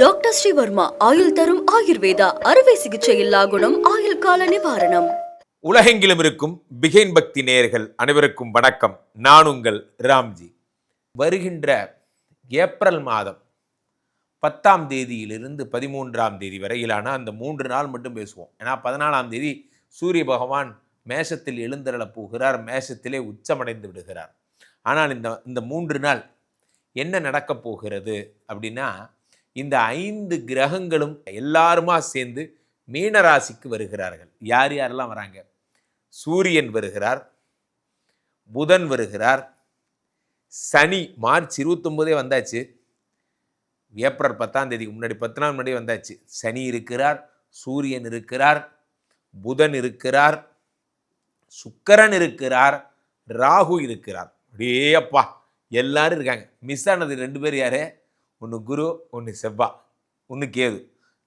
Doctor Sreevarma ஆயுள் தரும் ஆயுர்வேதா அறுவை சிகிச்சை இல்லா குணம் ஆயுள் கால நிவாரணம். உலகெங்கிலும் இருக்கும் பிகைன் பக்தி நேயர்கள் அனைவருக்கும் வணக்கம். நான் உங்கள் ராம்ஜி. வருகின்ற ஏப்ரல் மாதம் பத்தாம் தேதியிலிருந்து பதிமூன்றாம் தேதி வரையிலான அந்த மூன்று நாள் மட்டும் பேசுவோம். ஏன்னா பதினாலாம் தேதி சூரிய பகவான் மேஷத்தில் எழுந்தருளப் போகிறார் மேஷத்திலே உச்சமடைந்து விடுகிறார். ஆனால் இந்த இந்த மூன்று நாள் என்ன நடக்கப் போகிறது அப்படின்னா இந்த ஐந்து கிரகங்களும் எல்லாருமா சேர்ந்து மீனராசிக்கு வருகிறார்கள். யார் யாரெல்லாம் வராங்க? சூரியன் வருகிறார் புதன் வருகிறார் சனி மார்ச் இருபத்தொம்போதே வந்தாச்சு. ஏப்ரல் பத்தாம் தேதிக்கு முன்னாடி பத்து நாள் முன்னாடி வந்தாச்சு. சனி இருக்கிறார் சூரியன் இருக்கிறார் புதன் இருக்கிறார் சுக்கரன் இருக்கிறார் ராகு இருக்கிறார். அப்படியே அப்பா எல்லாரும் இருக்காங்க. மிஸ் ஆனது ரெண்டு பேர் யாரு? ஒன்று குரு ஒன்று செவ்வா ஒன்று கேது.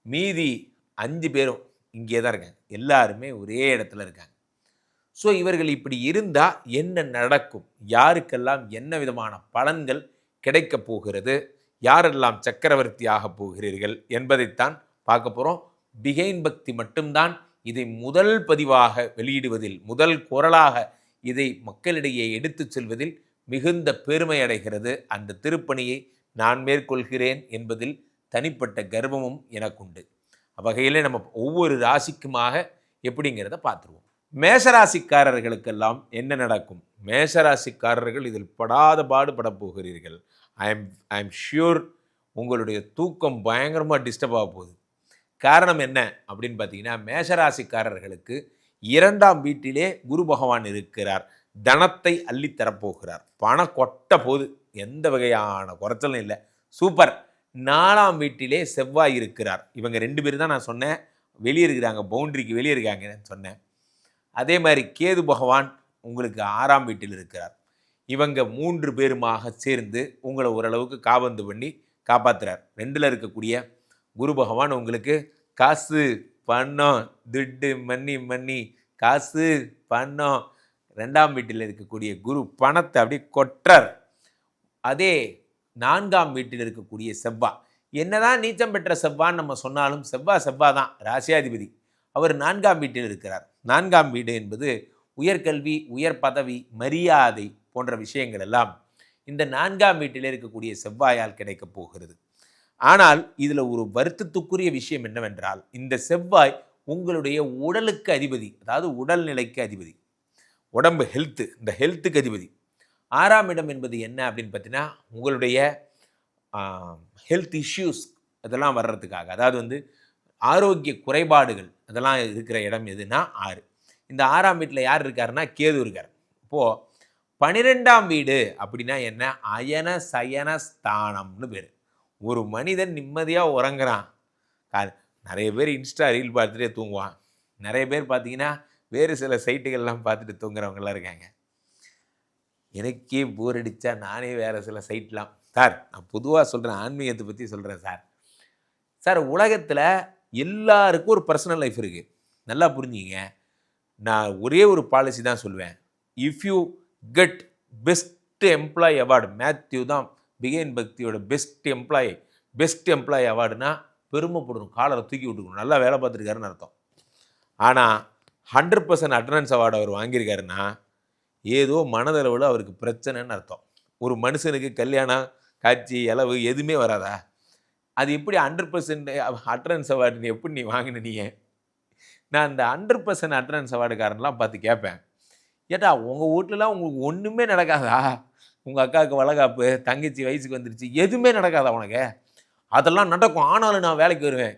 மீதி அஞ்சு பேரும் இங்கே தான் இருக்காங்க. எல்லாருமே ஒரே இடத்துல இருக்காங்க. ஸோ இவர்கள் இப்படி இருந்தால் என்ன நடக்கும்? யாருக்கெல்லாம் என்ன விதமான பலன்கள் கிடைக்கப் போகிறது? யாரெல்லாம் சக்கரவர்த்தி ஆகப் போகிறீர்கள் என்பதைத்தான் பார்க்க போகிறோம் பிகைன் பக்தி மட்டும்தான் இதை முதல் பதிவாக வெளியிடுவதில் முதல் குரலாக இதை மக்களிடையே எடுத்துச் செல்வதில் மிகுந்த பெருமை அடைகிறது. அந்த திருப்பணியை நான் மேற்கொள்கிறேன் என்பதில் தனிப்பட்ட கர்வமும் எனக்குண்டு. அவ்வகையில் நம்ம ஒவ்வொரு ராசிக்குமாக எப்படிங்கிறத பார்த்துருவோம். மேஷராசிக்காரர்களுக்கெல்லாம் என்ன நடக்கும்? மேஷராசிக்காரர்கள் இதில் படாத பாடுபட போகிறீர்கள் I am I am sure உங்களுடைய தூக்கம் பயங்கரமாக டிஸ்டர்ப் ஆக போகுது. காரணம் என்ன அப்படின்னு பார்த்தீங்கன்னா மேஷராசிக்காரர்களுக்கு இரண்டாம் வீட்டிலே குரு பகவான் இருக்கிறார். தனத்தை அள்ளித்தரப்போகிறார் பணம் கொட்ட போது எந்த வகையான குறைச்சலும் இல்லை. சூப்பர் நாலாம் வீட்டிலே செவ்வாய் இருக்கிறார். இவங்க ரெண்டு பேர் தான் நான் சொன்னேன். வெளியே இருக்கிறாங்க பவுண்டரிக்கு வெளியே இருக்காங்கன்னு சொன்னேன். அதே மாதிரி கேது பகவான் உங்களுக்கு ஆறாம் வீட்டில் இருக்கிறார். இவங்க மூன்று பேருமாக சேர்ந்து உங்களை ஓரளவுக்கு காபந்து பண்ணி காப்பாற்றுறார் ரெண்டில் இருக்கக்கூடிய குரு பகவான் உங்களுக்கு காசு பணம் துட்டு மன்னி மன்னி காசு பணம் ரெண்டாம் வீட்டில் இருக்கக்கூடிய குரு பணத்தை அப்படியே கொற்றார் அதே நான்காம் வீட்டில் இருக்கக்கூடிய செவ்வா. என்னதான் நீச்சம் பெற்ற செவ்வான்னு நம்ம சொன்னாலும் செவ்வா செவ்வா தான் ராசியாதிபதி. அவர் நான்காம் வீட்டில் இருக்கிறார். நான்காம் வீடு என்பது உயர்கல்வி உயர் பதவி மரியாதை போன்ற விஷயங்கள் எல்லாம் இந்த நான்காம் வீட்டில் இருக்கக்கூடிய செவ்வாயால் கிடைக்கப் போகிறது. ஆனால் இதில் ஒரு வருத்தத்துக்குரிய விஷயம் என்னவென்றால் இந்த செவ்வாய் உங்களுடைய உடலுக்கு அதிபதி அதாவது உடல்நிலைக்கு அதிபதி. உடம்பு ஹெல்த்து இந்த ஹெல்த்துக்கு அதிபதி. ஆறாம் இடம் என்பது என்ன அப்படின்னு பார்த்தீங்கன்னா உங்களுடைய ஹெல்த் இஷ்யூஸ் அதெல்லாம் வர்றதுக்காக. அதாவது வந்து ஆரோக்கிய குறைபாடுகள் அதெல்லாம் இருக்கிற இடம் எதுனா ஆறு. இந்த ஆறாம் வீட்டில் யார் இருக்காருன்னா கேது இருக்கார். இப்போது பனிரெண்டாம் வீடு அப்படின்னா என்ன? அயன சயன ஸ்தானம்னு பேர். ஒரு மனிதன் நிம்மதியாக உறங்குறான். நிறைய பேர் இன்ஸ்டா ரீல் பார்த்துட்டே தூங்குவான். நிறைய பேர் பார்த்தீங்கன்னா வேறு சில சைட்டுகள்லாம் பார்த்துட்டு தூங்குறவங்கலாம் இருக்காங்க. எனக்கே போர் அடித்தா நானே வேறு சில சைட்லாம் சார் நான் பொதுவாக சொல்கிறேன் ஆன்மீகத்தை பற்றி சொல்கிறேன் சார். சார் உலகத்தில் எல்லாருக்கும் ஒரு பர்சனல் லைஃப் இருக்குது நல்லா புரிஞ்சுங்க நான் ஒரே ஒரு பாலிசி தான் சொல்லுவேன் if you get best employee award Matthew தான் பிகேன் பக்தியோட பெஸ்ட் எம்ப்ளாயி பெஸ்ட் எம்ப்ளாயி அவார்டுனா பெருமைப்படணும் காலரை தூக்கி விட்டுக்கணும். நல்லா வேலை பார்த்துருக்காருன்னு அர்த்தம். ஆனால் ஹண்ட்ரட் பர்சன்ட் அட்டண்டன்ஸ் அவார்டு அவர் வாங்கியிருக்காருன்னா ஏதோ மனதளவில் அவருக்கு பிரச்சனைன்னு அர்த்தம். ஒரு மனுஷனுக்கு கல்யாணம் காட்சி அளவு எதுவுமே வராதா? அது எப்படி ஹண்ட்ரட் பர்சன்ட் அட்டண்டன்ஸ் அவார்டு நீ எப்படி நீ வாங்கின நீ? நான் இந்த ஹண்ட்ரட் பர்சன்ட் அட்டண்டன்ஸ் அவார்டுக்காரன்லாம் பார்த்து கேட்பேன் ஏட்டா உங்கள் வீட்லலாம் உங்களுக்கு ஒன்றுமே நடக்காதா? உங்கள் அக்காவுக்கு வளகாப்பு தங்கச்சி வயசுக்கு வந்துருச்சு எதுவுமே நடக்காதா உனக்கு? அதெல்லாம் நடக்கும். ஆனாலும் நான் வேலைக்கு வருவேன்.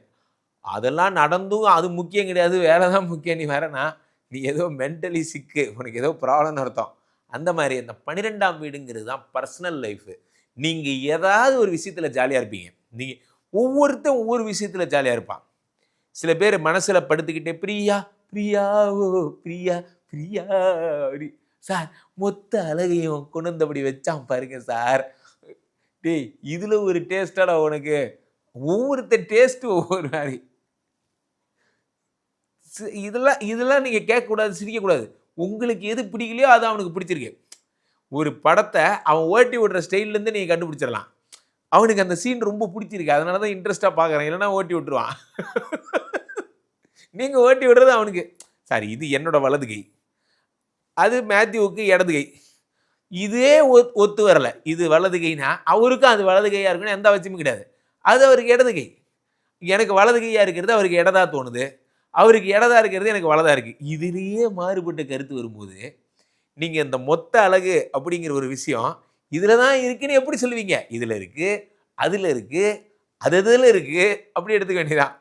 அதெல்லாம் நடந்தும் அது முக்கியம் கிடையாது. வேலை தான் முக்கியம். நீ வேறனா நீ ஏதோ மென்டலி சிக்கு உனக்கு ஏதோ ப்ராப்ளம்னு அர்த்தம். அந்த மாதிரி அந்த பன்னிரெண்டாம் வீடுங்கிறது தான் பர்சனல் லைஃபு நீங்கள் ஏதாவது ஒரு விஷயத்தில் ஜாலியாக இருப்பீங்க. நீங்கள் ஒவ்வொருத்தன் ஒவ்வொரு விஷயத்தில் ஜாலியாக இருப்பான். சில பேர் மனசில் படுத்துக்கிட்டே பிரியா பிரியா ஓ பிரியா பிரியா அப்படி. சார் மொத்த அழகையும் கொண்டு வந்தபடி வச்சான் பாருங்க சார். டேய் இதில் ஒரு டேஸ்டாடா உனக்கு. ஒவ்வொருத்த டேஸ்ட்டு ஒவ்வொரு மாதிரி. இதெல்லாம் இதெல்லாம் நீங்கள் கேட்கக்கூடாது சிரிக்கக்கூடாது. உங்களுக்கு எது பிடிக்கலையோ அது அவனுக்கு பிடிச்சிருக்கு. ஒரு படத்தை அவன் ஓட்டி விடுற ஸ்டைல்லேருந்து நீங்கள் கண்டுபிடிச்சிடலாம். அவனுக்கு அந்த சீன் ரொம்ப பிடிச்சிருக்கு. அதனால தான் இன்ட்ரெஸ்ட்டாக பார்க்குறேன். இல்லைன்னா ஓட்டி விட்டுருவான். நீங்கள் ஓட்டி விடுறது அவனுக்கு. சாரி இது என்னோட வலது கை. அது மேத்யூவுக்கு இடது கை. இதே ஒத் ஒத்து வரல. இது வலது கைனா அவருக்கும் அது வலது கையாக இருக்குன்னு எந்த அவசியமும் கிடையாது. அது அவருக்கு இடது கை. எனக்கு வலது கையாக இருக்கிறது அவருக்கு இடதா தோணுது. அவருக்கு இடதா இருக்கிறது எனக்கு வலதா இருக்குது இதுலேயே மாறுபட்ட கருத்து வரும்போது நீங்கள் இந்த மொத்த அழகு அப்படிங்கிற ஒரு விஷயம் இதில் தான் இருக்குன்னு எப்படி சொல்லுவீங்க? இதில் இருக்குது அதில் இருக்குது அது இதில் இருக்குது அப்படி எடுத்துக்க வேண்டியதான்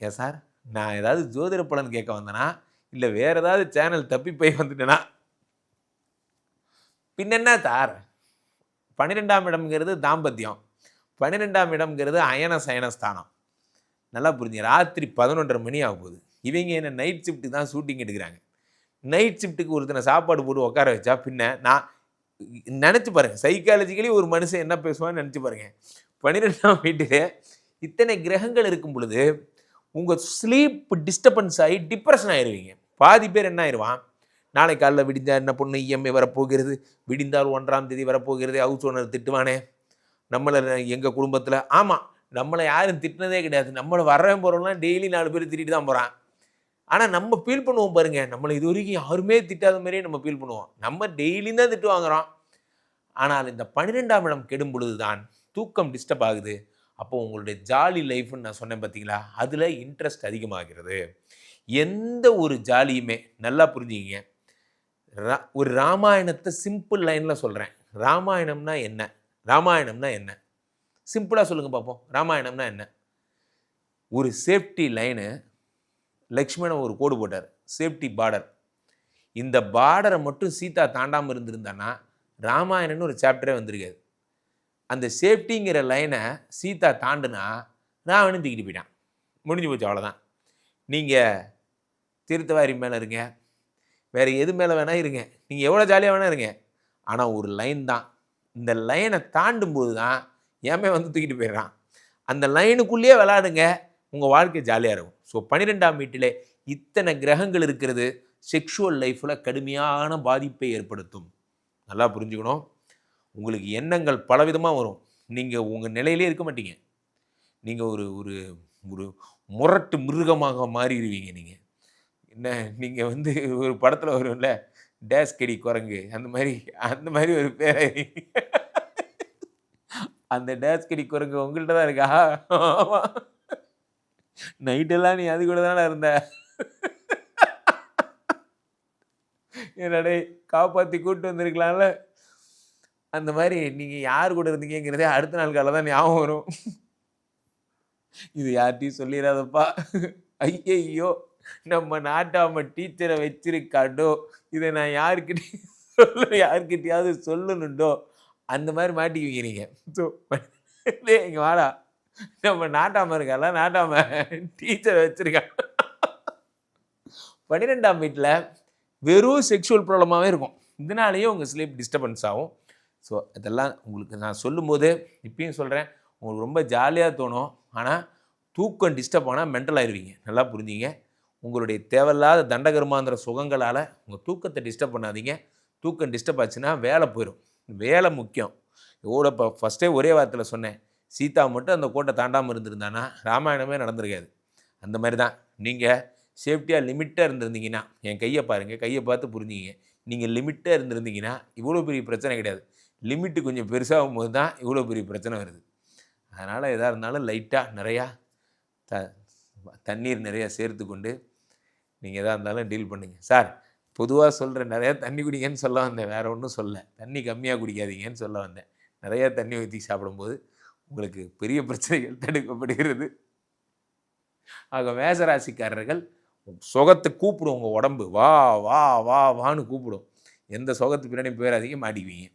ஏன் சார்? நான் ஏதாவது ஜோதிட பலன் கேட்க வந்தேனா இல்லை வேற ஏதாவது சேனல் தப்பி போய் வந்துட்டேனா? பின்னென்ன தார் பன்னிரெண்டாம் இடம்ங்கிறது தாம்பத்தியம். பன்னிரெண்டாம் இடம்ங்கிறது அயன சயன ஸ்தானம். நல்லா புரிஞ்சு ராத்திரி பதினொன்றரை மணி ஆக போகுது இவங்க என்ன நைட் ஷிஃப்ட்டு தான் ஷூட்டிங் எடுக்கிறாங்க. நைட் ஷிஃப்ட்டுக்கு ஒருத்தனை சாப்பாடு போட்டு உட்கார வச்சா பின்ன நான் நினச்சி பாருங்கள் சைக்காலஜிக்கலி ஒரு மனுஷன் என்ன பேசுவான்னு நினச்சி பாருங்கள் பன்னிரெண்டாம் வீட்டில் இத்தனை கிரகங்கள் இருக்கும் பொழுது உங்கள் ஸ்லீப் டிஸ்டர்பன்ஸ் ஆகி டிப்ரெஷன் ஆயிடுவீங்க பாதி பேர் என்ன ஆயிடுவான் நாளை காலைல விடிஞ்சால் என்ன பொண்ணு இஎம்ஐ வரப்போகிறது? விடிந்தால் ஒன்றாம் தேதி வரப்போகிறது? ஹவுஸ் ஓனர் திட்டுவானே. நம்மளை எங்கள் குடும்பத்தில்? ஆமாம் நம்மளை யாரும் திட்டினதே கிடையாது. நம்மளை வரவன் போகிறவங்களாம் டெய்லி நாலு பேர் திட்டிட்டு தான் போகிறான் ஆனால் நம்ம ஃபீல் பண்ணுவோம் பாருங்கள் நம்மளை இது வரைக்கும் யாருமே திட்டாத மாதிரியே நம்ம ஃபீல் பண்ணுவோம். நம்ம டெய்லியும் தான் திட்டு வாங்குறோம். ஆனால் இந்த பன்னிரெண்டாம் இடம் கெடும் பொழுது தான் தூக்கம் டிஸ்டர்ப் ஆகுது. அப்போ உங்களுடைய ஜாலி லைஃப்னு நான் சொன்னேன் பார்த்தீங்களா அதில் இன்ட்ரெஸ்ட் அதிகமாகிறது. எந்த ஒரு ஜாலியுமே நல்லா புரிஞ்சுக்கிங்க. ரா- ஒரு ராமாயணத்தை சிம்பிள் லைனில் சொல்கிறேன் ராமாயணம்னா என்ன? ராமாயணம்னா என்ன? சிம்பிளாக சொல்லுங்கள் பார்ப்போம் ராமாயணம்னா என்ன? ஒரு சேஃப்டி லைனு லக்ஷ்மணன் ஒரு கோடு போட்டார். சேஃப்டி பார்டர் இந்த பார்டரை மட்டும் சீதா தாண்டாமல் இருந்திருந்தானா ராமாயணம்னு ஒரு சாப்டரே வந்திருக்காது. அந்த சேஃப்டிங்கிற லைனை சீதா தாண்டுனா ராவணன் தூக்கிட்டு போயிட்டான். முடிஞ்சு போச்சு அவ்வளோதான் நீங்கள் தீர்த்தவாரி மேலே இருங்க. வேறு எது மேலே வேணால் இருங்க. நீங்கள் எவ்வளோ ஜாலியாக வேணால் இருங்க. ஆனால் ஒரு லைன் தான். இந்த லைனை தாண்டும் போது தான் ஏமே வந்து தூக்கிட்டு போயிடுறான். அந்த லைனுக்குள்ளேயே விளாடுங்க உங்கள் வாழ்க்கை ஜாலியாக இருக்கும். ஸோ பன்னிரெண்டாம் வீட்டிலே இத்தனை கிரகங்கள் இருக்கிறது செக்ஷுவல் லைஃப்பில் கடுமையான பாதிப்பை ஏற்படுத்தும். நல்லா புரிஞ்சுக்கணும். உங்களுக்கு எண்ணங்கள் பலவிதமாக வரும். நீங்கள் உங்கள் நிலையிலே இருக்க மாட்டீங்க. நீங்கள் ஒரு ஒரு ஒரு முரட்டு மிருகமாக மாறிடுவீங்க நீங்கள் என்ன நீங்கள் வந்து ஒரு படத்தில் வரும்ல டேஸ் கடி குரங்கு அந்த மாதிரி அந்த மாதிரி ஒரு பேரை. அந்த டேஸ் கடி குரங்கு உங்கள்கிட்ட தான் இருக்கா? நைட்டெல்லாம் நீ அது கூட தானே இருந்த? என்னடே காப்பாற்றி கூப்பிட்டு வந்திருக்கலாம்ல? அந்த மாதிரி நீங்கள் யார் கூட இருந்தீங்கிறதே அடுத்த நாள் காலை தான் ஞாபகம் வரும். இது யார்கிட்டையும் சொல்லிடாதப்பா. ஐயையோ நம்ம நாட்டாம டீச்சரை வச்சிருக்காடோ? இதை நான் யாருக்கிட்டையும் சொல்ல யார்கிட்டயாவது சொல்லணுண்டோ? அந்த மாதிரி மாட்டி வைக்கிறீங்க ஸோ இங்கே வாடா. நம்ம நாட்டாமல் இருக்கால நாட்டாம டீச்சரை வச்சுருக்காங்க பன்னிரெண்டாம் வீட்டில் வெறும் செக்ஷுவல் ப்ராப்ளமாகவே இருக்கும். இதனாலேயே உங்கள் ஸ்லீப் டிஸ்டர்பன்ஸ் ஆகும். ஸோ இதெல்லாம் உங்களுக்கு நான் சொல்லும்போது இப்பயும் சொல்கிறேன் உங்களுக்கு ரொம்ப ஜாலியாக தோணும். ஆனால் தூக்கம் டிஸ்டர்ப் ஆனால் மென்டல் ஆயிடுவீங்க நல்லா புரிஞ்சிங்க. உங்களுடைய தேவையில்லாத தண்டகர்மாந்திர சுகங்களால் உங்கள் தூக்கத்தை டிஸ்டர்ப் பண்ணாதீங்க. தூக்கம் டிஸ்டர்ப் ஆச்சுன்னா வேலை போயிடும் வேலை முக்கியம். ஓட இப்போ ஃபஸ்ட்டே ஒரே வாரத்தில் சொன்னேன். சீதா மட்டும் அந்த கோட்டை தாண்டாமல் இருந்திருந்தானா? ராமாயணமே நடந்திருக்காது. அந்த மாதிரி தான் நீங்கள் சேஃப்டியாக லிமிட்டாக இருந்திருந்தீங்கன்னா என் கையை பாருங்கள் கையை பார்த்து புரிஞ்சுங்க நீங்கள் லிமிட்டாக இருந்திருந்தீங்கன்னா இவ்வளோ பெரிய பிரச்சனை கிடையாது. லிமிட்டு கொஞ்சம் பெருசாகும் போது தான் இவ்வளோ பெரிய பிரச்சனை வருது. அதனால் எதாக இருந்தாலும் லைட்டாக நிறையா த தண்ணீர் நிறையா சேர்த்து கொண்டு நீங்கள் எதாக இருந்தாலும் டீல் பண்ணுங்கள் சார் பொதுவாக சொல்கிறேன் நிறையா தண்ணி குடிங்கன்னு சொல்ல வந்தேன். வேறு ஒன்றும் சொல்ல. தண்ணி கம்மியாக குடிக்காதீங்கன்னு சொல்ல வந்தேன். நிறையா தண்ணி ஊற்றி சாப்பிடும்போது உங்களுக்கு பெரிய பிரச்சனைகள் தடுக்கப்படுகிறது. ஆக மேசராசிக்காரர்கள் சுகத்தை கூப்பிடும் உங்கள் உடம்பு. வா வா வா வான்னு கூப்பிடும். எந்த சுகத்து பின்னாடி போயிடாதீங்க மாட்டிக்குவீங்க.